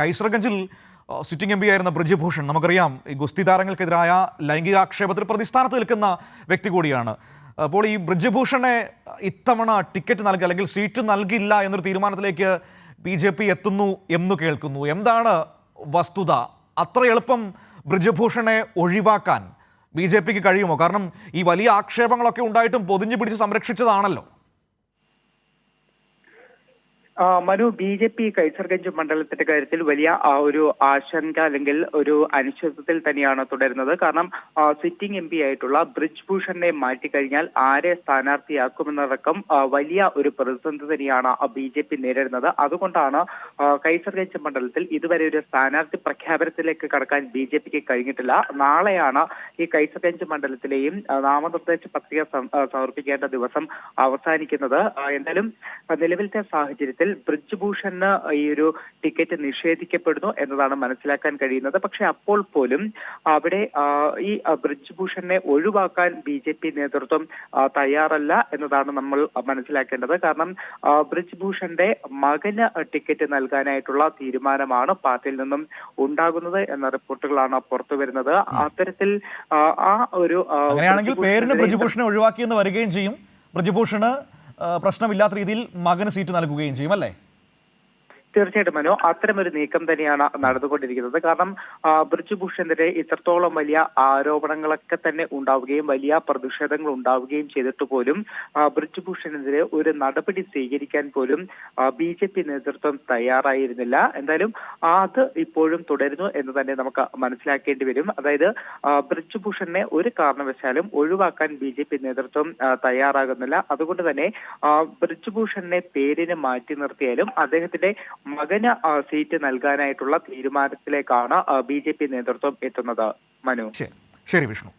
കൈസർഗഞ്ചിൽ sitting M P ആയിരുന്ന ബ്രിജഭൂഷൺ നമുക്കറിയാം ഈ ഗുസ്തി താരങ്ങൾക്കെതിരായ ലൈംഗികാക്ഷേപത്തിൽ പ്രതിസ്ഥാനത്ത് നിൽക്കുന്ന വ്യക്തി കൂടിയാണ്. അപ്പോൾ ഈ ബ്രിജഭൂഷണെ ഇത്തവണ ടിക്കറ്റ് നൽകി അല്ലെങ്കിൽ സീറ്റ് നൽകില്ല എന്നൊരു തീരുമാനത്തിലേക്ക് ബി ജെ പി എത്തുന്നു എന്ന് കേൾക്കുന്നു. എന്താണ് വസ്തുത? അത്ര എളുപ്പം ബ്രിജഭൂഷണെ ഒഴിവാക്കാൻ ബി ജെ പിക്ക് കഴിയുമോ? കാരണം ഈ വലിയ ആക്ഷേപങ്ങളൊക്കെ ഉണ്ടായിട്ടും പൊതിഞ്ഞു പിടിച്ച് സംരക്ഷിച്ചതാണല്ലോ. Manu B J P Kaiserganj മണ്ഡലത്തിന്റെ കാര്യത്തിൽ വലിയ ഒരു ആശങ്ക അല്ലെങ്കിൽ ഒരു അനിശ്ചിതത്വത്തിൽ തന്നെയാണ് തുടരുന്നത്. കാരണം സിറ്റിംഗ് എം പി ആയിട്ടുള്ള ബ്രിജ് ഭൂഷണിനെ മാറ്റിക്കഴിഞ്ഞാൽ ആരെ സ്ഥാനാർത്ഥിയാക്കുമെന്നടക്കം ആ, വലിയ ഒരു പ്രതിസന്ധി തന്നെയാണ് ബി ജെ പി നേരിടുന്നത്. അതുകൊണ്ടാണ് കൈസർഗഞ്ച് മണ്ഡലത്തിൽ ഇതുവരെ ഒരു സ്ഥാനാർത്ഥി പ്രഖ്യാപനത്തിലേക്ക് കടക്കാൻ ബി ജെ പിക്ക് കഴിഞ്ഞിട്ടില്ല. നാളെയാണ് ഈ കൈസർഗഞ്ച് മണ്ഡലത്തിലെയും നാമനിർദ്ദേശ പത്രിക സമർപ്പിക്കേണ്ട ദിവസം അവസാനിക്കുന്നത്. എന്തായാലും നിലവിലത്തെ സാഹചര്യത്തിൽ ബ്രിജ് ഭൂഷണ് ഈ ഒരു ടിക്കറ്റ് നിഷേധിക്കപ്പെടുന്നു എന്നതാണ് മനസ്സിലാക്കാൻ കഴിയുന്നത്. പക്ഷെ അപ്പോൾ പോലും അവിടെ ഈ ആ, ബ്രിജ് ഭൂഷണിനെ ഒഴിവാക്കാൻ ബി ജെ പി നേതൃത്വം തയ്യാറല്ല എന്നതാണ് നമ്മൾ മനസ്സിലാക്കേണ്ടത്. കാരണം ആ, ബ്രിജ് ഭൂഷന്റെ മകന് ടിക്കറ്റ് നൽകാനായിട്ടുള്ള തീരുമാനമാണ് പാർട്ടിയിൽ നിന്നും ഉണ്ടാകുന്നത് എന്ന റിപ്പോർട്ടുകളാണ് പുറത്തു വരുന്നത്. അത്തരത്തിൽ ആ, ഒരു അങ്ങനെയാണെങ്കിൽ പേരിന് ബ്രിജ്ഭൂഷണെ ഒഴിവാക്കി ഒഴിവാക്കിയെന്ന് വരികയും ചെയ്യും. ബ്രിജ്ഭൂഷണ് പ്രശ്നമില്ലാത്ത രീതിയിൽ മകന് സീറ്റ് നൽകുകയും ചെയ്യും അല്ലേ? തീർച്ചയായിട്ടും മനോ അത്തരമൊരു നീക്കം തന്നെയാണ് നടന്നുകൊണ്ടിരിക്കുന്നത്. കാരണം ബ്രിജ് ഭൂഷണെതിരെ ഇത്രത്തോളം വലിയ ആരോപണങ്ങളൊക്കെ തന്നെ ഉണ്ടാവുകയും വലിയ പ്രതിഷേധങ്ങൾ ഉണ്ടാവുകയും ചെയ്തിട്ട് പോലും ബ്രിജ് ഭൂഷണെതിരെ ഒരു നടപടി സ്വീകരിക്കാൻ പോലും ബി ജെ പി നേതൃത്വം തയ്യാറായിരുന്നില്ല. എന്തായാലും അത് ഇപ്പോഴും തുടരുന്നു എന്ന് തന്നെ നമുക്ക് മനസ്സിലാക്കേണ്ടി വരും. അതായത് ബ്രിജ് ഭൂഷണിനെ ഒരു കാരണവശാലും ഒഴിവാക്കാൻ ബി ജെ പി നേതൃത്വം തയ്യാറാകുന്നില്ല. അതുകൊണ്ട് തന്നെ ബ്രിജ് ഭൂഷണിനെ പേരിന് മാറ്റി നിർത്തിയാലും അദ്ദേഹത്തിന്റെ മകന് സീറ്റ് നൽകാനായിട്ടുള്ള തീരുമാനത്തിലേക്കാണ് ബി നേതൃത്വം എത്തുന്നത്. മനു. ശരി വിഷ്ണു.